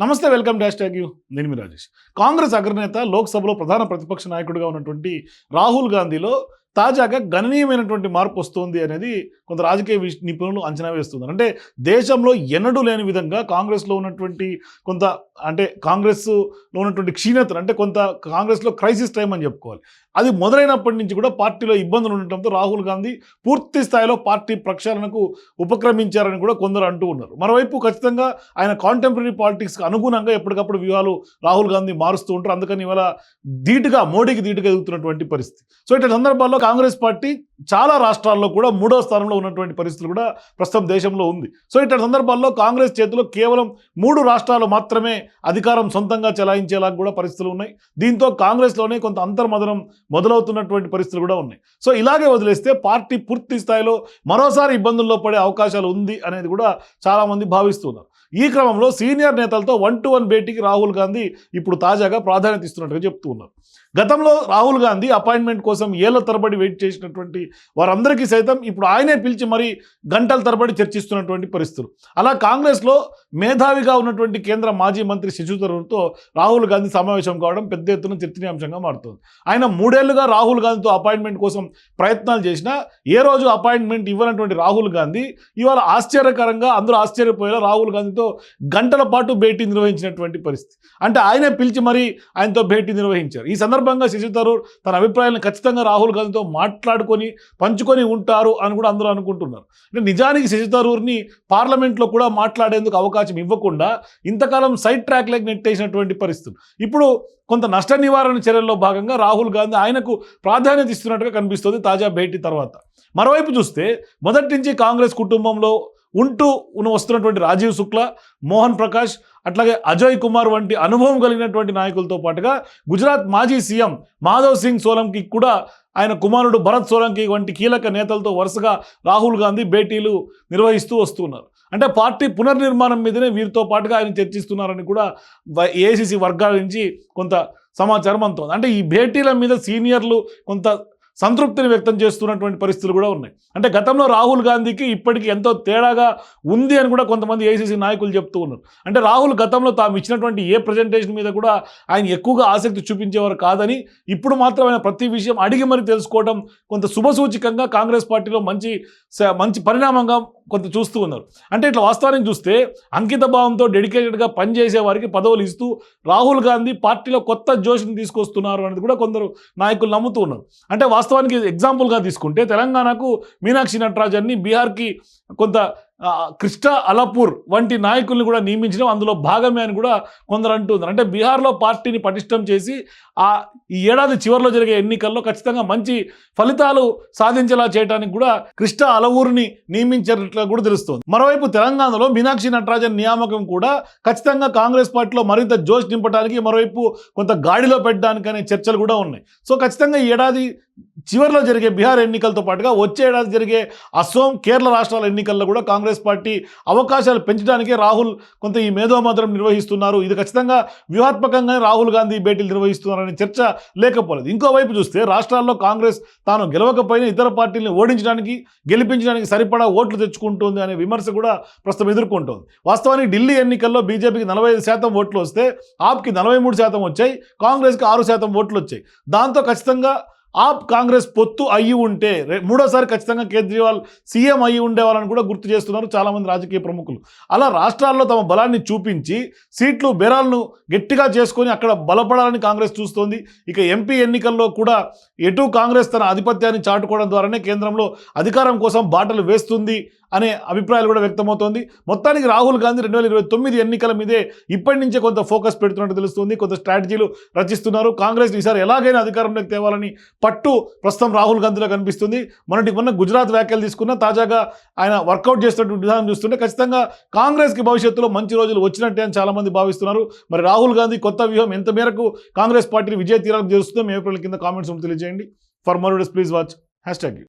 నమస్తే welcome dash tag you. నేను మీ రాజేష్. కాంగ్రెస్ అగ్రనేత లోక్సభలో ప్రధాన ప్రతిపక్ష నాయకుడిగా ఉన్నటువంటి రాహుల్ గాంధీలో తాజాగా గణనీయమైనటువంటి మార్పు వస్తుంది అనేది కొంత రాజకీయ నిపుణులు అంచనా వేస్తున్నారు. అంటే దేశంలో ఎన్నడూ లేని విధంగా కాంగ్రెస్లో ఉన్నటువంటి కొంత అంటే కాంగ్రెస్లో ఉన్నటువంటి క్షీణతను అంటే కొంత కాంగ్రెస్లో క్రైసిస్ టైం అని చెప్పుకోవాలి. అది మొదలైనప్పటి నుంచి కూడా పార్టీలో ఇబ్బందులు ఉండటంతో రాహుల్ గాంధీ పూర్తి స్థాయిలో పార్టీ ప్రక్షాళనకు ఉపక్రమించారని కూడా కొందరు అంటూ ఉన్నారు. మరోవైపు ఖచ్చితంగా ఆయన కాంటెంపరీ పాలిటిక్స్కి అనుగుణంగా ఎప్పటికప్పుడు వ్యూహాలు రాహుల్ గాంధీ మారుస్తూ ఉంటారు. అందుకని ఇవాళ ధీటుగా మోడీకి ధీటుగా ఎదుగుతున్నటువంటి పరిస్థితి. సో ఇటు సందర్భాల్లో కాంగ్రెస్ పార్టీ చాలా రాష్ట్రాల్లో కూడా మూడో స్థానంలో ఉన్నటువంటి పరిస్థితులు కూడా ప్రస్తుతం దేశంలో ఉంది. సో ఇట్లా సందర్భాల్లో కాంగ్రెస్ చేతిలో కేవలం మూడు రాష్ట్రాలు మాత్రమే అధికారం సొంతంగా చెలాయించేలా కూడా పరిస్థితులు ఉన్నాయి. దీంతో కాంగ్రెస్లోనే కొంత అంతర్మదనం మొదలవుతున్నటువంటి పరిస్థితులు కూడా ఉన్నాయి. సో ఇలాగే వదిలేస్తే పార్టీ పూర్తి స్థాయిలో మరోసారి ఇబ్బందుల్లో పడే అవకాశాలు ఉంది అనేది కూడా చాలామంది భావిస్తున్నారు. ఈ క్రమంలో సీనియర్ నేతలతో వన్ టు వన్ భేటీకి రాహుల్ గాంధీ ఇప్పుడు తాజాగా ప్రాధాన్యత ఇస్తున్నట్టుగా చెప్తూ ఉన్నారు. గతంలో రాహుల్ గాంధీ అపాయింట్మెంట్ కోసం ఏళ్ళ తరబడి వెయిట్ చేసినటువంటి వారందరికీ సైతం ఇప్పుడు ఆయనే పిలిచి మరీ గంటల తరబడి చర్చిస్తున్నటువంటి పరిస్థితులు. అలా కాంగ్రెస్లో మేధావిగా ఉన్నటువంటి కేంద్ర మాజీ మంత్రి శిశు తరుణ్తో రాహుల్ గాంధీ సమావేశం కావడం పెద్ద ఎత్తున చర్చనీయాంశంగా మారుతుంది. ఆయన మూడేళ్ళుగా రాహుల్ గాంధీతో అపాయింట్మెంట్ కోసం ప్రయత్నాలు చేసినా ఏ రోజు అపాయింట్మెంట్ ఇవ్వనటువంటి రాహుల్ గాంధీ ఇవాళ ఆశ్చర్యకరంగా అందరూ ఆశ్చర్యపోయేలా రాహుల్ గాంధీతో గంటల పాటు భేటీ నిర్వహించినటువంటి పరిస్థితి. అంటే ఆయనే పిలిచి మరీ ఆయనతో భేటీ నిర్వహించారు. ఈ సందర్భంగా శశి థరూర్ తన అభిప్రాయాలను ఖచ్చితంగా రాహుల్ గాంధీతో మాట్లాడుకొని పంచుకొని ఉంటారు అని కూడా అందరూ అనుకుంటున్నారు. అంటే నిజానికి శశి థరూర్ని పార్లమెంట్లో కూడా మాట్లాడేందుకు అవకాశం ఇవ్వకుండా ఇంతకాలం సైడ్ ట్రాక్లకు నెట్టేసినటువంటి పరిస్థితులు. ఇప్పుడు కొంత నష్ట నివారణ చర్యల్లో భాగంగా రాహుల్ గాంధీ ఆయనకు ప్రాధాన్యత ఇస్తున్నట్టుగా కనిపిస్తుంది తాజా భేటీ తర్వాత. మరోవైపు చూస్తే మొదటి నుంచి కాంగ్రెస్ కుటుంబంలో ఉంటూ ఉన్న వస్తున్నటువంటి రాజీవ్ శుక్లా మోహన్ ప్రకాష్ అట్లాగే అజయ్ కుమార్ వంటి అనుభవం కలిగినటువంటి నాయకులతో పాటుగా గుజరాత్ మాజీ సీఎం మాధవ్ సింగ్ సోలంకి కూడా ఆయన కుమారుడు భరత్ సోలంకి వంటి కీలక నేతలతో వరుసగా రాహుల్ గాంధీ భేటీలు నిర్వహిస్తూ వస్తున్నారు. అంటే పార్టీ పునర్నిర్మాణం మీదనే వీరితో పాటుగా ఆయన చర్చిస్తున్నారని కూడా ఏసీసీ వర్గాల నుంచి కొంత సమాచారం అందుతోంది. అంటే ఈ భేటీల మీద సీనియర్లు కొంత సంతృప్తిని వ్యక్తం చేస్తున్నటువంటి పరిస్థితులు కూడా ఉన్నాయి. అంటే గతంలో రాహుల్ గాంధీకి ఇప్పటికీ ఎంతో తేడాగా ఉంది అని కూడా కొంతమంది ఏసీసీ నాయకులు చెప్తూ ఉన్నారు. అంటే రాహుల్ గతంలో తాము ఇచ్చినటువంటి ఏ ప్రజెంటేషన్ మీద కూడా ఆయన ఎక్కువగా ఆసక్తి చూపించేవారు కాదని ఇప్పుడు మాత్రం ఆయన ప్రతి విషయం అడిగి మరి తెలుసుకోవడం కొంత శుభసూచికంగా కాంగ్రెస్ పార్టీలో మంచి మంచి పరిణామంగా కొంత చూస్తూ ఉన్నారు. అంటే ఇట్లా వాస్తవానికి చూస్తే అంకిత భావంతో డెడికేటెడ్గా పనిచేసే వారికి పదవులు ఇస్తూ రాహుల్ గాంధీ పార్టీలో కొత్త జోష్ని తీసుకొస్తున్నారు అనేది కూడా కొందరు నాయకులు నమ్ముతూ ఉన్నారు. అంటే వాస్తవానికి ఎగ్జాంపుల్గా తీసుకుంటే తెలంగాణకు మీనాక్షి నటరాజన్ని బీహార్కి కొంత కృష్ణ అలపూర్ వంటి నాయకుల్ని కూడా నియమించడం అందులో భాగమే అని కూడా కొందరు అంటున్నారు అంటే బీహార్లో పార్టీని పటిష్టం చేసి ఆ ఈ ఏడాది చివరిలో జరిగే ఎన్నికల్లో ఖచ్చితంగా మంచి ఫలితాలు సాధించేలా చేయడానికి కూడా కృష్ణ అలవూరుని నియమించినట్లు కూడా తెలుస్తోంది. మరోవైపు తెలంగాణలో మీనాక్షి నటరాజన్ నియామకం కూడా ఖచ్చితంగా కాంగ్రెస్ పార్టీలో మరింత జోష్ నింపడానికి మరోవైపు కొంత గాడిలో పెట్టడానికి అనే చర్చలు కూడా ఉన్నాయి. సో ఖచ్చితంగా ఈ ఏడాది చివరిలో జరిగే బీహార్ ఎన్నికలతో పాటుగా వచ్చే ఏడాది జరిగే అస్సోం కేరళ రాష్ట్రాల ఎన్నికల్లో కూడా కాంగ్రెస్ పార్టీ అవకాశాలు పెంచడానికే రాహుల్ కొంత ఈ మేధోమథనం నిర్వహిస్తున్నారు. ఇది ఖచ్చితంగా వ్యూహాత్మకంగానే రాహుల్ గాంధీ భేటీలు నిర్వహిస్తున్నారనే చర్చ లేకపోలేదు. ఇంకోవైపు చూస్తే రాష్ట్రాల్లో కాంగ్రెస్ తాను గెలవకపోయినా ఇతర పార్టీలను ఓడించడానికి గెలిపించడానికి సరిపడా ఓట్లు తెచ్చుకుంటుంది అనే విమర్శ కూడా ప్రస్తుతం ఎదుర్కొంటోంది. వాస్తవానికి ఢిల్లీ ఎన్నికల్లో బీజేపీకి నలభై ఐదు శాతం ఓట్లు వస్తే ఆప్కి నలభై మూడు శాతం వచ్చాయి కాంగ్రెస్కి ఆరు శాతం ఓట్లు వచ్చాయి. దాంతో ఖచ్చితంగా ఆప్ కాంగ్రెస్ పొత్తు అయ్యి ఉంటే మూడోసారి ఖచ్చితంగా కేజ్రీవాల్ సీఎం అయ్యి ఉండేవాళ్ళని కూడా గుర్తు చేస్తున్నారు చాలామంది రాజకీయ ప్రముఖులు. అలా రాష్ట్రాల్లో తమ బలాన్ని చూపించి సీట్లు బెరాలను గట్టిగా చేసుకొని అక్కడ బలపడాలని కాంగ్రెస్ చూస్తోంది. ఇక ఎంపీ ఎన్నికల్లో కూడా ఎటు కాంగ్రెస్ తన ఆధిపత్యాన్ని చాటుకోవడం ద్వారానే కేంద్రంలో అధికారం కోసం బాటలు వేస్తుంది అనే అభిప్రాయాలు కూడా వ్యక్తమవుతోంది. మొత్తానికి రాహుల్ గాంధీ రెండు వేల ఇరవై తొమ్మిది ఎన్నికల మీదే ఇప్పటి నుంచే కొంత ఫోకస్ పెడుతున్నట్టు తెలుస్తుంది. కొంత స్ట్రాటజీలు రచిస్తున్నారు. కాంగ్రెస్ ఈసారి ఎలాగైనా అధికారంలోకి తేవాలని పట్టు ప్రస్తుతం రాహుల్ గాంధీలో కనిపిస్తుంది. మొన్నటి మొన్న గుజరాత్ వ్యాఖ్యలు తీసుకున్న తాజాగా ఆయన వర్కౌట్ చేస్తున్నటువంటి విధానం చూస్తుంటే ఖచ్చితంగా కాంగ్రెస్కి భవిష్యత్తులో మంచి రోజులు వచ్చినట్టే అని చాలామంది భావిస్తున్నారు. మరి రాహుల్ గాంధీ కొత్త వ్యూహం ఎంత మేరకు కాంగ్రెస్ పార్టీని విజయ తీరాలకు చేస్తుందో మీ ఏప్రిల్ కింద కామెంట్స్ తెలియజేయండి. For more please watch. Hash tag